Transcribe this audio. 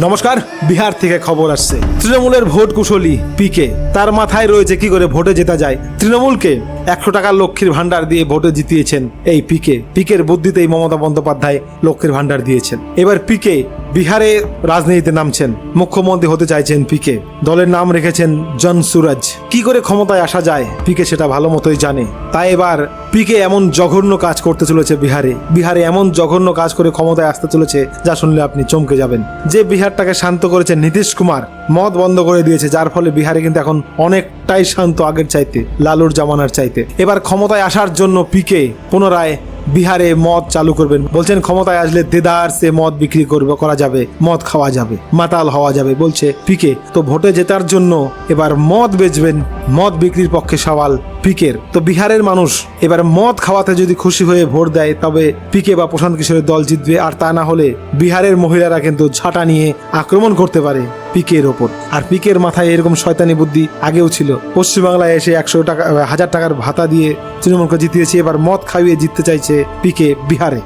নমস্কার, বিহার থেকে খবর আসছে। তৃণমূলের ভোট কুশলী পিকে তার মাথায় রয়েছে কি করে ভোটে জেতা যায়? তৃণমূলকে একশো টাকার লক্ষ্মীর ভান্ডার দিয়ে ভোটে জিতিয়েছেন এই পিকে। পিকের বুদ্ধিতেই মমতা বন্দ্যোপাধ্যায় লক্ষ্মীর ভান্ডার দিয়েছেন। এবার পিকে বিহারে রাজনীতিতে নামছেন। মুখ্যমন্ত্রী হতে চাইছেন পিকে। দলের নাম রেখেছেন জন সুরজ। কি করে ক্ষমতায় আসা যায়? পিকে সেটা ভালো মতোই জানে। তাই এবার পিকে এমন জঘন্য কাজ করতে চলেছে বিহারে। বিহারে এমন জঘন্য কাজ করে ক্ষমতায় আসতে চলেছে, যা শুনলে আপনি চমকে যাবেন। যে বিহারটাকে শান্ত করেছে নীতিশ কুমার মদ বন্ধ করে দিয়েছে, যার ফলে বিহারে কিন্তু এখন অনেকটাই শান্ত আগের চাইতে, লালুর জামানার চাইতে। এবার ক্ষমতায় আসার জন্য পিকে পুনরায় বিহারে মদ চালু করবেন। বলছেন, ক্ষমতায় আসলে দেদার সে মদ বিক্রি করবে, করা যাবে, মদ খাওয়া যাবে, মাতাল হওয়া যাবে, বলছে পিকে তো ভোটে জেতার জন্য এবার মদ বেচবেন মদ বিক্রির পক্ষে সওয়াল পিকের। তো বিহারের মানুষ এবার মদ খাওয়াতে যদি খুশি হয়ে ভোট দেয়, তবে পিকে বা প্রশান্ত কিশোরের দল জিতবে, আর তা না হলে বিহারের মহিলারা কিন্তু ঝাঁটা নিয়ে আক্রমণ করতে পারে পিকের ওপর। আর পিকের মাথায় এরকম শয়তানি বুদ্ধি আগেও ছিল। পশ্চিমবাংলায় এসে একশো টাকা, হাজার টাকার ভাতা দিয়ে তৃণমূলকে জিতিয়েছে, এবার মদ খাইয়ে জিততে চাইছে পিকে বিহারে।